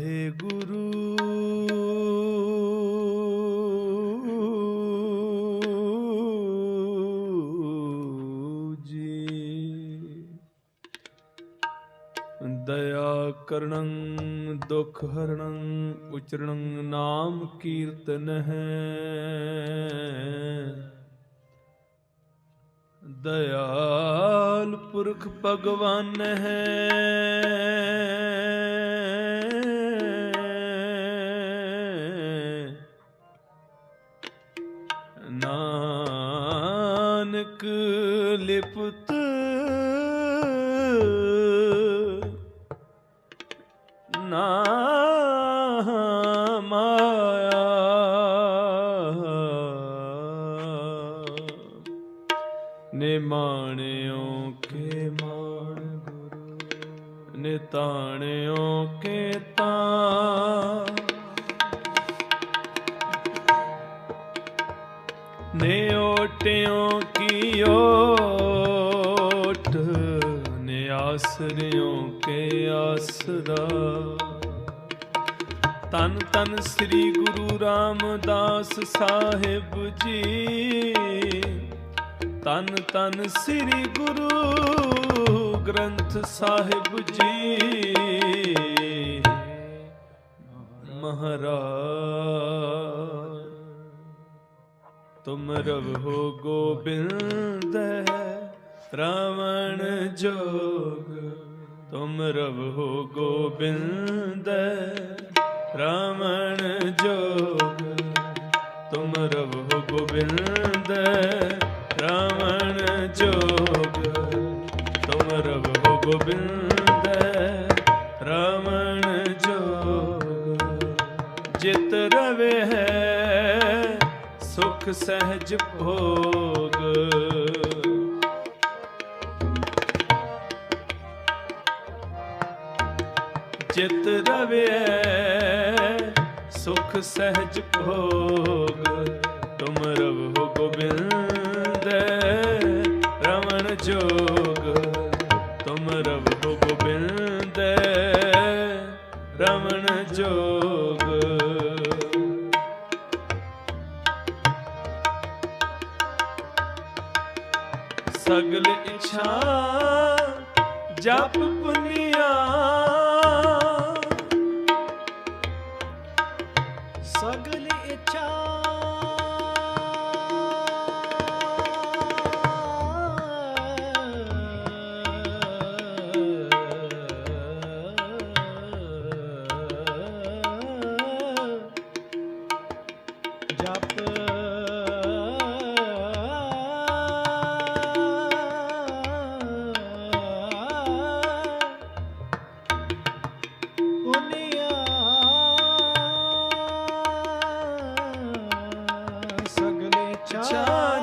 ਵਾਹਿਗੁਰੂ। ਜੀ। ਦਇਆ ਕਰਣੰ ਦੁਖ ਹਰਣੰ ਉਚਰਣੰ ਨਾਮ ਕੀਰਤਨ ਹੈ। ਦਇਆਲ ਪੁਰਖ ਭਗਵਾਨ ਹੈ। ਨਾਨਕ ਲਿਪਤ। ਨਾ ਮਾਇਆ। ਨਿਮਾਣਿਓ ਕੇ ਮਾਣ ਗੁਰੂ। ਨਿਤਾਣਿਓ ਕੇ ਤਾਂ। ਨੇ ਓਟਿਓ ਆਸਰਿਓ ਕੇ ਆਸਰਾ। ਤਨ ਤਨ ਸ੍ਰੀ ਗੁਰੂ ਰਾਮਦਾਸ ਸਾਹਿਬ ਜੀ। ਤਨ ਤਨ ਸ੍ਰੀ ਗੁਰੂ ਗ੍ਰੰਥ ਸਾਹਿਬ ਜੀ। ਮਹਾਰਾਜ, ਤੁਮ ਰਵ ਗੋਬਿੰਦ ਰਾਵਣ ਜੋਗ। ਤੁਮ ਰਵ ਗੋਬਿੰਦ, ਰਾਵਣ ਜੋਗ। ਤੁਮ ਰਵ ਗੋਬਿੰਦ, ਰਾਵਣ ਜੋਗ। ਤੁਮ ਰਵ ਹੋ ਗੋਬਿੰਦ, ਰਾਵਣ ਜੋਗ। ਜਿਤ ਰਵੇ ਹੈ, ਸੁਖ ਸਹਿਜ ਭੋਗ। ਜਿਤ ਰਵੇ, ਸੁਖ ਸਹਿਜ ਭੋਗ। ਤੁਮ ਰਵ ਗੋਬਿੰਦ, ਰਮਣ ਜੋਗ। ਤੁਮ ਰਵ ਗੋਬਿੰਦ, ਰਮਣ ਜੋਗ। ਸਗਲ ਇਛਾ ਜਪ ਪੁਨੀਆ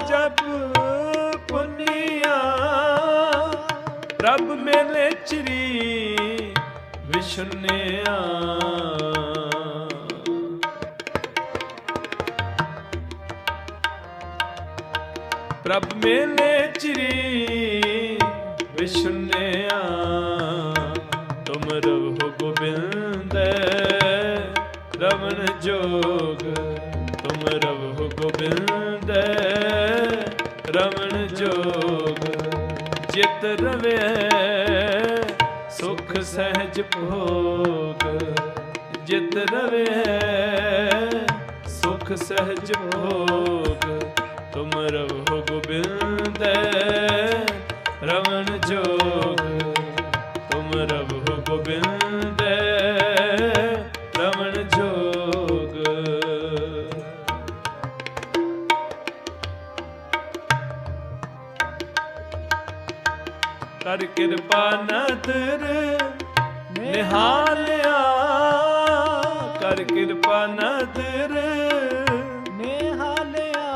ਜਪ ਪੁਨੀਆ। ਰੱਬ ਮੇਲੇ ਚਰੀ ਵਿਸ਼ਨਿਆ ਪ੍ਰਭ ਮੇਲੇ ਚਰੀ ਵਿਸ਼ਨਿਆ ਤੁਮ ਰਵ ਗੋਬਿੰਦ, ਰਵਣ ਜੋਗ। ਤੁਮ ਰਵ ਗੋਬਿੰਦ ਰਵਣ ਜੋਗ ਜਿਤ ਰਵੇ, ਸੁਖ ਸਹਿਜ ਭੋਗ। ਜਿਤ ਰਵੇ, ਸੁਖ ਸਹਿਜ ਭੋਗ। ਤੁਮ ਰਵ ਗੋਬਿੰਦ। ਕਰ ਕਿਰਪਾ ਨਦਰ ਨਿਹਾਲਿਆ। ਕਰ ਕਿਰਪਾ ਨਦਰ ਨਿਹਾਲਿਆ।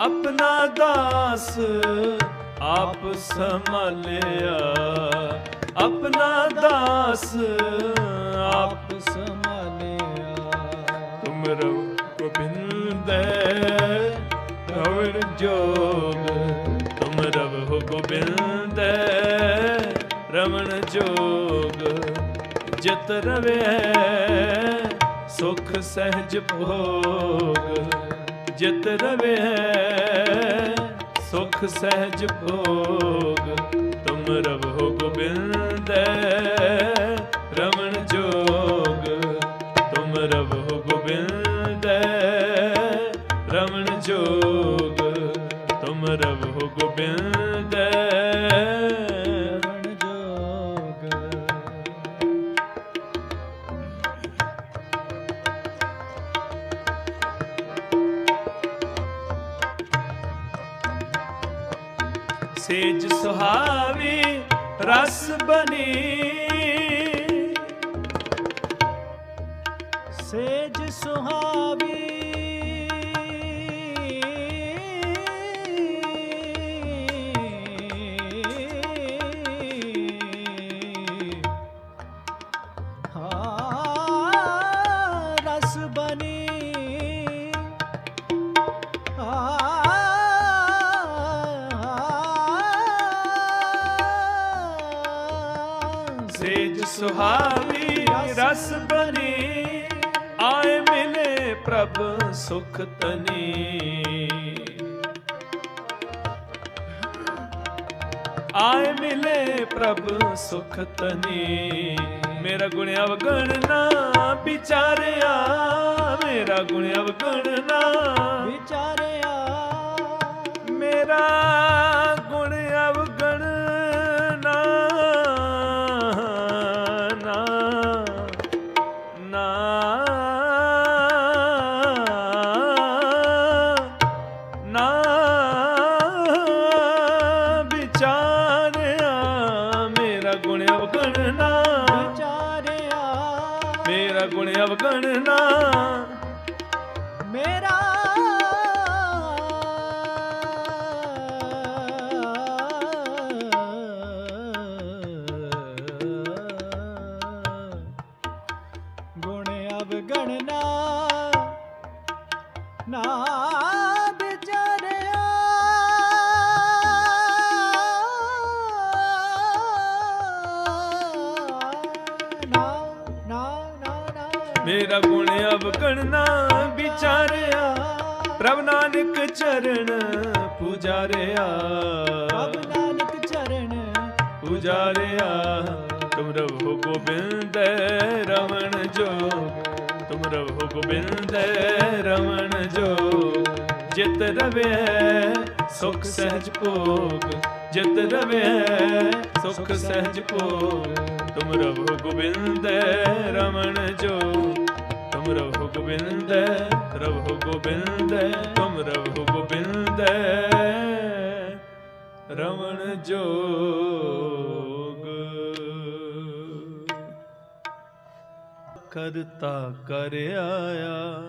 ਆਪਣਾ ਦਾਸ ਆਪ ਸੰਭਾਲਿਆ। ਆਪਣਾ ਦਾਸ ਆਪ ਸੰਭਾਲਿਆ। ਤੁਮ ਰਵ ਗੋਬਿੰਦ ਰਵਣ ਜੋਗ। ਗੋਬਿੰਦ ਰਮਣ ਜੋਗ ਜਿਤ ਰਵੇ ਸੁਖ ਸਹਿਜ ਭੋਗ ਜਿਤ ਰਵੇ ਸੁਖ ਸਹਿਜ ਭੋਗ ਤੁਮ ਰਵੋ ਸੇਜ ਸੁਹਾਵੀ ਰਸ ਬਨੀ। ਸੇਜ ਸੁਹਾਵੀ ਸੁਹਾਵੀ ਰਸ ਬਨੀ ਆਏ ਮਿਲੇ ਪ੍ਰਭ ਸੁਖ ਤਨੀ ਆਏ ਮਿਲੇ ਪ੍ਰਭ ਸੁਖ ਤਨੀ ਮੇਰਾ ਗੁਣ ਅਵਗਣ ਨਾ ਵਿਚਾਰਿਆ, ਮੇਰਾ ਗੁਣ ਅਵਗਣ ਨਾ ਵਿਚਾਰਿਆ। ਮੇਰਾ ਮੇਰਾ ਗੁਣ ਅਵਗਣ ਨਾ। ਮੇਰਾ ਗੁਣ ਅਵਗਣਨਾ ਨਾ। ਮੇਰਾ ਗੁਣ ਅਵਗਣ ਨਾ ਵਿਚਾਰਿਆ। ਪ੍ਰਭ ਨਾਨਕ ਚਰਨ ਪੁਜਾਰਿਆ। ਪ੍ਰਭ ਨਾਨਕ ਚਰਨ ਪੁਜਾਰਿਆ। ਤੁਮ ਰਵੋ ਗੋਬਿੰਦ ਰਮਣ ਜੋਗ ਤੁਮ ਰਵੋ ਗੋਬਿੰਦ ਰਮਣ ਜੋਗ ਜਿਤ ਰਵੇ ਸੁਖ ਸਹਿਜ ਭੋਗ। ਜਿਤ ਰਵੇ ਸੁਖ ਸਹਿਜ ਭੋਗ। ਤੁਮ ਰਵੋ ਗੋਬਿੰਦ ਰਮਣ ਜੋਗ ਤੁਮ ਰਵੋ ਗੋਬਿੰਦ ਰਵੋ ਗੋਬਿੰਦ ਤੁਮ ਰਵੋ ਗੋਬਿੰਦ। ਰਮਣ ਜੋਗ। ਕਰਤਾ ਕਰ ਆਇਆ।